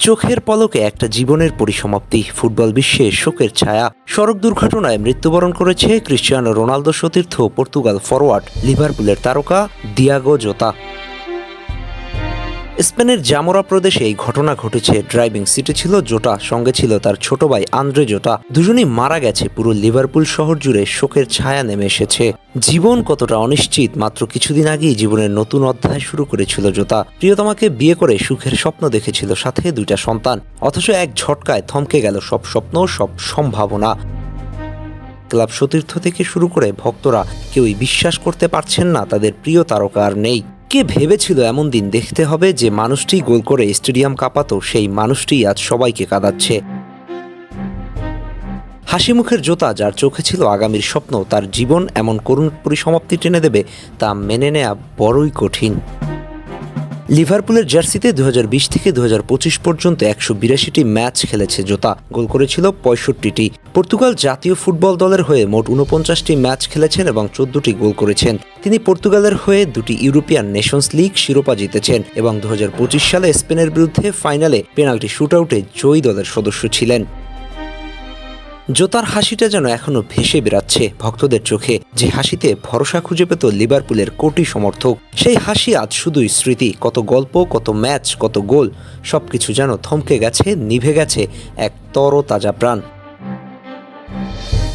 চোখের পলকে একটা জীবনের পরিসমাপ্তি। ফুটবল বিশ্বে শোকের ছায়া। সড়ক দুর্ঘটনায় মৃত্যুবরণ করেছে ক্রিশ্চিয়ানো রোনালদো সতীর্থ পর্তুগাল ফরওয়ার্ড লিভারপুলের তারকা দিয়াগো জোতা। স্পেনের জামোরা প্রদেশে এই ঘটনা ঘটেছে। ড্রাইভিং সিটে ছিল জোটা, সঙ্গে ছিল তার ছোট ভাই আন্দ্রে জোটা। দুজনই মারা গেছে, পুরো লিভারপুল শহর জুড়ে শোকের ছায়া নেমে এসেছে। জীবন কতটা অনিশ্চিত, মাত্র কিছুদিন আগেই জীবনের নতুন অধ্যায় শুরু করেছিল জোতা প্রিয়তমাকে বিয়ে করে সুখের স্বপ্ন দেখেছিল সাথে দুইটা সন্তান, অথচ এক ঝটকায় থমকে গেল সব স্বপ্ন, সব সম্ভাবনা। ক্লাব সতীর্থ থেকে শুরু করে ভক্তরা কেউই বিশ্বাস করতে পারছেন না, তাদের প্রিয় তারকা আর নেই। কে ভেবেছিল এমন দিন দেখতে হবে যে মানুষটি গোল করে স্টেডিয়াম কাঁপাতো, সেই মানুষটি আজ সবাইকে কাঁদাচ্ছে। হাসি মুখের জোতা যার চোখে ছিল আগামীর স্বপ্ন, তার জীবন এমন করুণ পরিসমাপ্তি টেনে দেবে, তা মেনে নেয়া বড়ই কঠিন। লিভারপুলের জার্সিতে দুহাজার বিশ থেকে দু হাজার পঁচিশ পর্যন্ত একশো বিরাশিটি ম্যাচ খেলেছে জোতা। গোল করেছিল পঁয়ষট্টিটি। পর্তুগাল জাতীয় ফুটবল দলের হয়ে মোট উনপঞ্চাশটি ম্যাচ খেলেছেন এবং চোদ্দটি গোল করেছেন। তিনি পর্তুগালের হয়ে দুটি ইউরোপিয়ান নেশনস লিগ শিরোপা জিতেছেন এবং দু হাজার পঁচিশ সালে স্পেনের বিরুদ্ধে ফাইনালে পেনাল্টি শুটআউটে জয়ী দলের সদস্য ছিলেন। জোতার হাসিটা যেন এখনও ভেসে বেড়াচ্ছে ভক্তদের চোখে। যে হাসিতে ভরসা খুঁজে পেত লিভারপুলের কোটি সমর্থক, সেই হাসি আজ শুধুই স্মৃতি। কত গল্প, কত ম্যাচ, কত গোল, সবকিছু যেন থমকে গেছে, নিভে গেছে এক তরতাজা প্রাণ।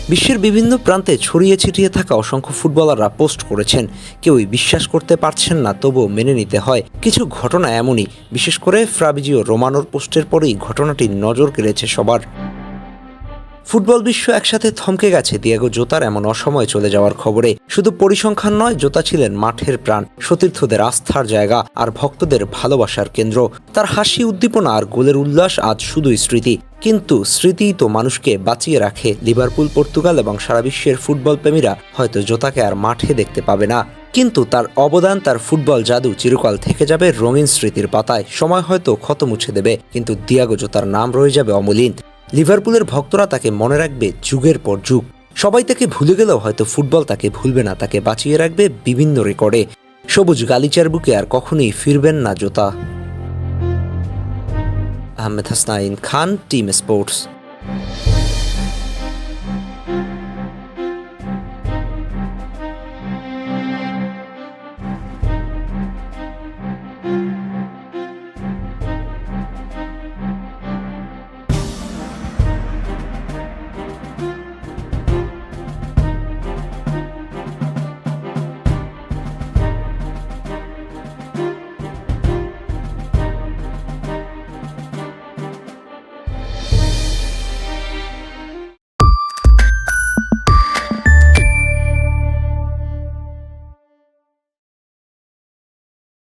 বিশ্বের বিভিন্ন প্রান্তে ছড়িয়ে ছিটিয়ে থাকা অসংখ্য ফুটবলাররা পোস্ট করেছেন। কেউই বিশ্বাস করতে পারছেন না, তবুও মেনে নিতে হয়। কিছু ঘটনা এমনই, বিশেষ করে ফ্রাবিজিও রোমানোর পোস্টের পরেই ঘটনাটি নজর কেড়েছে সবার। ফুটবল বিশ্ব একসাথে থমকে গেছে। দিয়াগো জোতার এমন অসময়ে চলে যাওয়ার খবরে শুধু পরিসংখ্যান নয়, জোতা ছিলেন মাঠের প্রাণ, সতীর্থদের আস্থার জায়গা আর ভক্তদের ভালোবাসার কেন্দ্র। তার হাসি, উদ্দীপনা আর গোলের উল্লাস আজ শুধুই স্মৃতি। কিন্তু স্মৃতিই তো মানুষকে বাঁচিয়ে রাখে। লিভারপুল, পর্তুগাল এবং সারা বিশ্বের ফুটবল প্রেমীরা হয়তো জোতাকে আর মাঠে দেখতে পাবে না। কিন্তু তার অবদান, তার ফুটবল জাদু চিরকাল থেকে যাবে রঙিন স্মৃতির পাতায়। সময় হয়তো ক্ষত মুছে দেবে, কিন্তু দিয়াগো জোতার নাম রয়ে যাবে অমলিন। লিভারপুলের ভক্তরা তাকে মনে রাখবে যুগের পর যুগ। সবাই তাকে ভুলে গেলেও হয়তো ফুটবল তাকে ভুলবে না, তাকে বাঁচিয়ে রাখবে বিভিন্ন রেকর্ডে। সবুজ গালিচার বুকে আর কখনোই ফিরবেন না Jota. Ahmed Hasnain Khan, team sports.